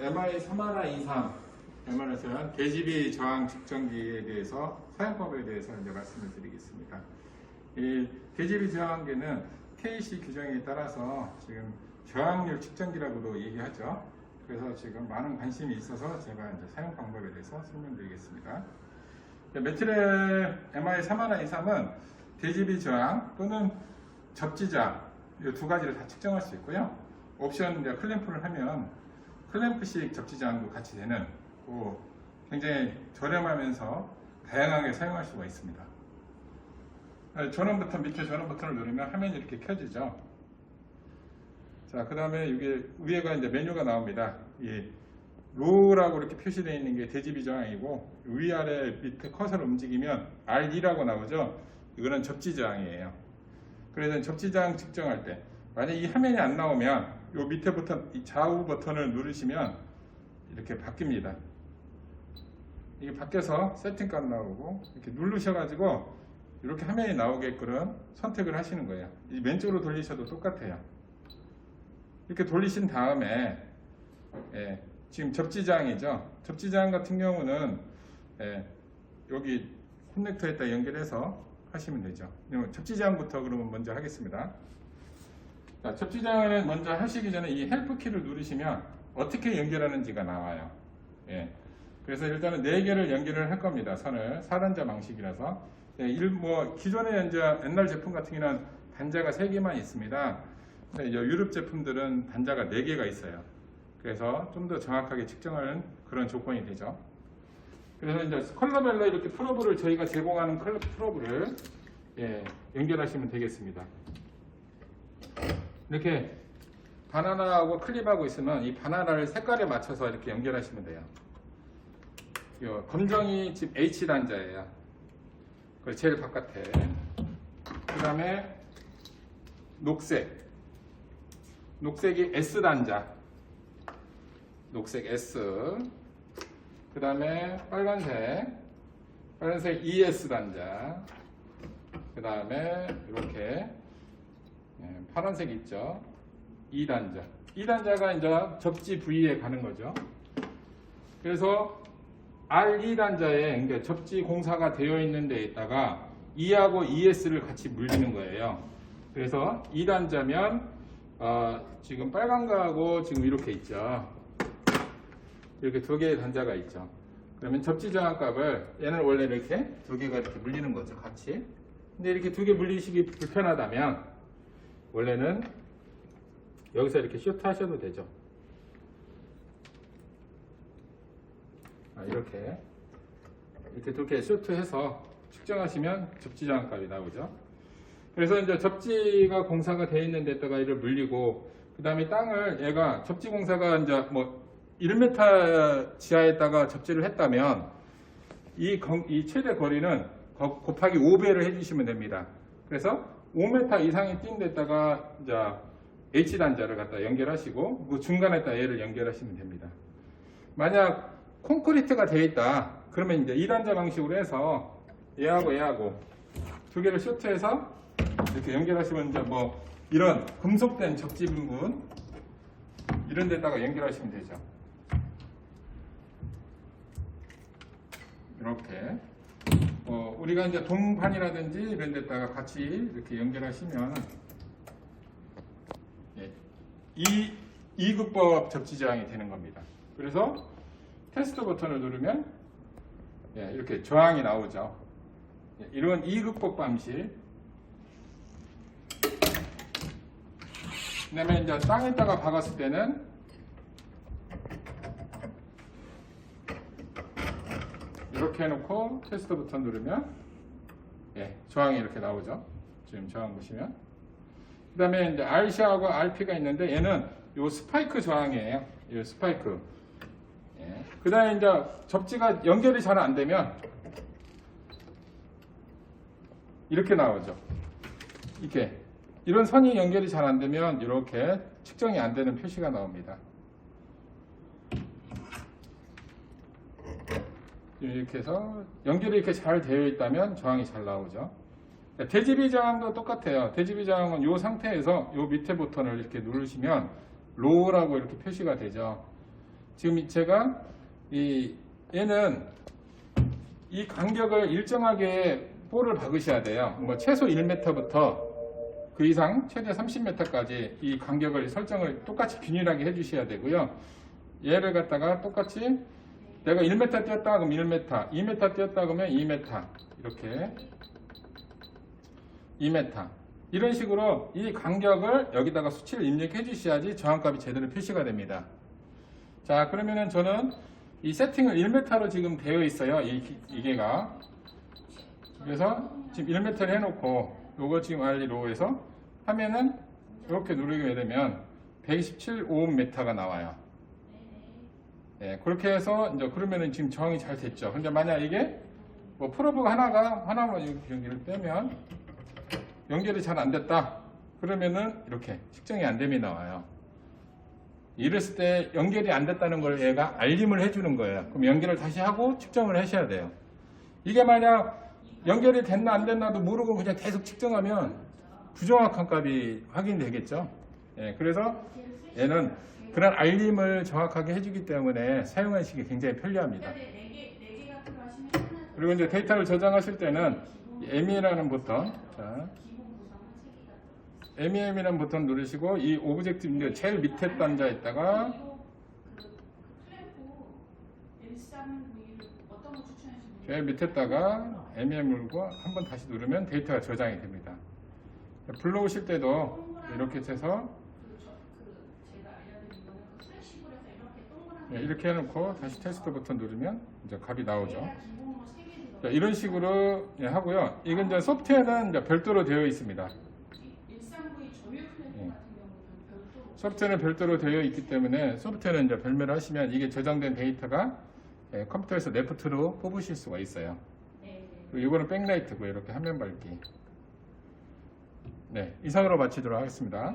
MI 3하나 이상 MR에서는 대지비 저항 측정기에 대해서 사용법에 대해서 이제 말씀을 드리겠습니다. 이 대지비 저항기는 KC 규정에 따라서 지금 저항률 측정기라고도 얘기하죠. 그래서 지금 많은 관심이 있어서 제가 이제 사용 방법에 대해서 설명드리겠습니다. 메트렐 MI 3하나 이상은 대지비 저항 또는 접지장 이두 가지를 다 측정할 수 있고요. 옵션 클램프를 하면 클램프식 접지장도 같이 되는 그 굉장히 저렴하면서 다양하게 사용할 수가 있습니다. 아, 전원 버튼 밑에 전원 버튼을 누르면 화면이 이렇게 켜지죠. 자, 그 다음에 이게 위에가 이제 메뉴가 나옵니다. 이 로우라고 이렇게 표시되어 있는 게 대지비 저항이고 위아래 밑에 커서를 움직이면 R2라고 나오죠. 이거는 접지 저항이에요. 그래서 접지 저항 측정할 때 만약 이 화면이 안 나오면 요 밑에 버튼, 이 좌우 버튼을 누르시면 이렇게 바뀝니다. 이게 바뀌어서 세팅값 나오고 이렇게 누르셔가지고 이렇게 화면이 나오게끔 선택을 하시는 거예요. 이 왼쪽으로 돌리셔도 똑같아요. 이렇게 돌리신 다음에 예, 지금 접지장이죠. 접지장 같은 경우는 예, 여기 커넥터에다 연결해서 하시면 되죠. 접지장부터 그러면 먼저 하겠습니다. 자, 접지장을 먼저 하시기 전에 이 헬프 키를 누르시면 어떻게 연결하는지가 나와요. 예. 그래서 일단은 네 개를 연결을 할 겁니다. 선을 사단자 방식이라서 예, 일, 뭐 기존의 이제 옛날 제품 같은 경우는 단자가 세 개만 있습니다. 근데 유럽 제품들은 단자가 네 개가 있어요. 그래서 좀 더 정확하게 측정하는 그런 조건이 되죠. 그래서 이제 컬러별로 이렇게 프로브를 저희가 제공하는 컬러 프로브를 예, 연결하시면 되겠습니다. 이렇게 바나나하고 클립하고 있으면 이 바나나를 색깔에 맞춰서 이렇게 연결하시면 돼요. 요 검정이 지금 H 단자예요. 그 제일 바깥에. 그 다음에 녹색. 녹색이 S 단자. 녹색 S. 그 다음에 빨간색. 빨간색 ES 단자. 그 다음에 이렇게 예, 파란색 있죠. 2단자. 2단자가 이제 접지 부위에 가는 거죠. 그래서 R2단자에 그러니까 접지 공사가 되어 있는 데에 있다가 E하고 ES를 같이 물리는 거예요. 그래서 2단자면 어, 지금 빨간 거하고 지금 이렇게 있죠. 이렇게 두 개의 단자가 있죠. 그러면 접지 저항값을 얘는 원래 이렇게 두 개가 이렇게 물리는 거죠. 같이. 근데 이렇게 두 개 물리시기 불편하다면 원래는 여기서 이렇게 쇼트 하셔도 되죠. 아, 이렇게 이렇게 두 개 쇼트해서 측정하시면 접지 저항값이 나오죠. 그래서 이제 접지가 공사가 되어 있는 데다가 이를 물리고 그 다음에 땅을 얘가 접지 공사가 이제 뭐 1m 지하에다가 접지를 했다면 이, 거- 이 최대 거리는 거- 곱하기 5배를 해주시면 됩니다. 그래서 5m 이상이 뛴 데다가 이제 H 단자를 갖다 연결하시고 그 중간에다 얘를 연결하시면 됩니다. 만약 콘크리트가 되어 있다. 그러면 이제 2단자 방식으로 해서 얘하고 얘하고 두 개를 쇼트해서 이렇게 연결하시면 이제 뭐 이런 금속된 접지 부분 이런 데다가 연결하시면 되죠. 이렇게 어, 우리가 이제 동판이라든지 이런 데다가 같이 이렇게 연결하시면 예, 이 2급법 접지 저항이 되는 겁니다. 그래서 테스트 버튼을 누르면 예, 이렇게 저항이 나오죠. 예, 이런 2급법 방식. 그다음에 이제 땅에다가 박았을 때는 이렇게 해놓고 테스트 버튼 누르면 예, 저항이 이렇게 나오죠. 지금 저항 보시면. 그 다음에 이제 RC하고 RP가 있는데 얘는 요 스파이크 저항이에요. 이 스파이크. 예. 그 다음에 이제 접지가 연결이 잘 안 되면 이렇게 나오죠. 이렇게. 이런 선이 연결이 잘 안 되면 이렇게 측정이 안 되는 표시가 나옵니다. 이렇게 해서 연결이 이렇게 잘 되어 있다면 저항이 잘 나오죠. 대지비 저항도 똑같아요. 대지비 저항은 이 상태에서 이 밑에 버튼을 이렇게 누르시면 로우라고 이렇게 표시가 되죠. 지금 제가 이 얘는 이 간격을 일정하게 볼을 박으셔야 돼요. 뭐 최소 1m부터 그 이상 최대 30m까지 이 간격을 설정을 똑같이 균일하게 해주셔야 되고요. 얘를 갖다가 똑같이 내가 1m 뛰었다 그러면 1m, 2m 뛰었다 그러면 2m 이렇게 2m 이런 식으로 이 간격을 여기다가 수치를 입력해 주셔야지 저항값이 제대로 표시가 됩니다. 자 그러면은 저는 이 세팅을 1m로 지금 되어 있어요. 이, 기- 이게가 그래서 지금 1m를 해놓고 요거 지금 알리로에서 하면은 이렇게 누르게 되면 127오hm 가 나와요. 네, 그렇게 해서 이제 그러면은 지금 저항이 잘 됐죠. 근데 만약 이게 뭐 프로브가 하나가 하나만 연결을 빼면 연결이 잘 안 됐다. 그러면은 이렇게 측정이 안 됨이 나와요. 이랬을 때 연결이 안 됐다는 걸 얘가 알림을 해주는 거예요. 그럼 연결을 다시 하고 측정을 하셔야 돼요. 이게 만약 연결이 됐나 안 됐나도 모르고 그냥 계속 측정하면 부정확한 값이 확인되겠죠. 예, 그래서 얘는 그런 알림을 정확하게 해주기 때문에 사용하시기 굉장히 편리합니다. 그리고 이제 데이터를 저장하실 때는 ME라는 버튼, 자, MEM이라는 버튼 누르시고 이 오브젝트 이제 제일 밑에 단자에다가 제일 밑에다가 MEM 누르고 한번 다시 누르면 데이터가 저장이 됩니다. 불러오실 때도 이렇게 해서 네, 이렇게 해놓고 다시 테스트 버튼 누르면 이제 값이 나오죠. 자, 이런 식으로 예, 하고요. 이건 이제 소프트웨어는 이제 별도로 되어 있습니다. 소프트웨어는 별도로 되어 있기 때문에 소프트웨어는 이제 별매를 하시면 이게 저장된 데이터가 예, 컴퓨터에서 레프트로 뽑으실 수가 있어요. 그리고 이거는 백라이트고 이렇게 화면 밝기. 네, 이상으로 마치도록 하겠습니다.